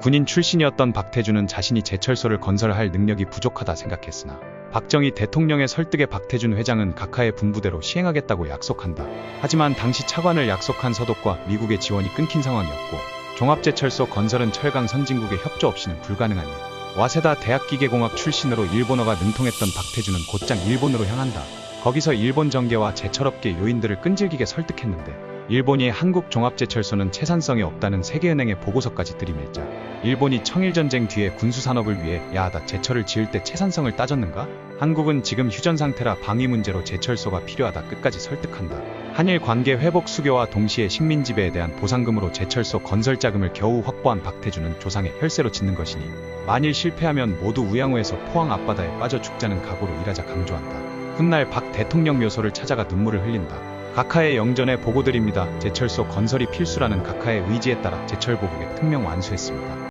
군인 출신이었던 박태준은 자신이 제철소를 건설할 능력이 부족하다 생각했으나 박정희 대통령의 설득에 박태준 회장은 각하의 분부대로 시행하겠다고 약속한다. 하지만 당시 차관을 약속한 서독과 미국의 지원이 끊긴 상황이었고 종합제철소 건설은 철강 선진국의 협조 없이는 불가능한 일. 와세다 대학기계공학 출신으로 일본어가 능통했던 박태준은 곧장 일본으로 향한다. 거기서 일본 정계와 제철업계 요인들을 끈질기게 설득했는데 일본이 한국 종합제철소는 채산성이 없다는 세계은행의 보고서까지 들이밀자 일본이 청일전쟁 뒤에 군수산업을 위해 야하다 제철을 지을 때 채산성을 따졌는가? 한국은 지금 휴전 상태라 방위 문제로 제철소가 필요하다 끝까지 설득한다. 한일 관계 회복 수교와 동시에 식민 지배에 대한 보상금으로 제철소 건설 자금을 겨우 확보한 박태준은 조상의 혈세로 짓는 것이니 만일 실패하면 모두 우양우에서 포항 앞바다에 빠져 죽자는 각오로 일하자 강조한다. 훗날 박 대통령 묘소를 찾아가 눈물을 흘린다. 각하의 영전에 보고드립니다. 제철소 건설이 필수라는 각하의 의지에 따라 제철보국에 특명 완수했습니다.